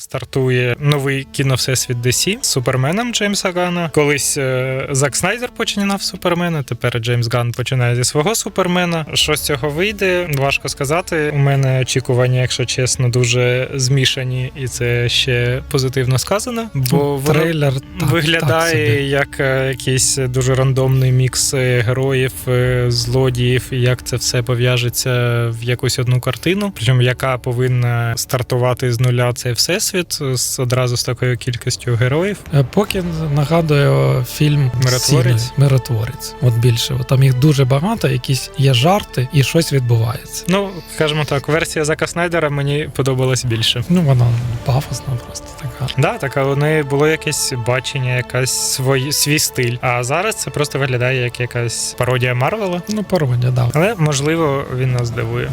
стартує новий кіновсесвіт DC з Суперменом Джеймса Гана. Колись е, Зак Снайдер починав Супермена, тепер Джеймс Ган починає зі свого Супермена. Що з цього вийде? Важко сказати. У мене очікування, якщо чесно, дуже змішані, і це ще позитивно сказано. Бо Ну, трейлер виглядає так собі. як е, якийсь дуже рандомний мікс е, героїв, злодіїв, і як це все пов'яжеться в якусь одну картину, причому яка повинна стартувати з нуля цей всесвіт з одразу з такою кількістю героїв. Е, Поки нагадує фільм Миротворець? «Сіни», Миротворець. От більше. От Там їх дуже багато, якісь є жарти, і щось відбувається. Ну, скажімо так, версія Зака Снайдера мені подобалась більше. Ну, вона пафосна просто така. Да, так, а у неї було якесь бачення, якась свій, свій стиль. А зараз це просто виглядає як якась пародія Марвела. Ну, пародія, да. Але можливо він нас здивує.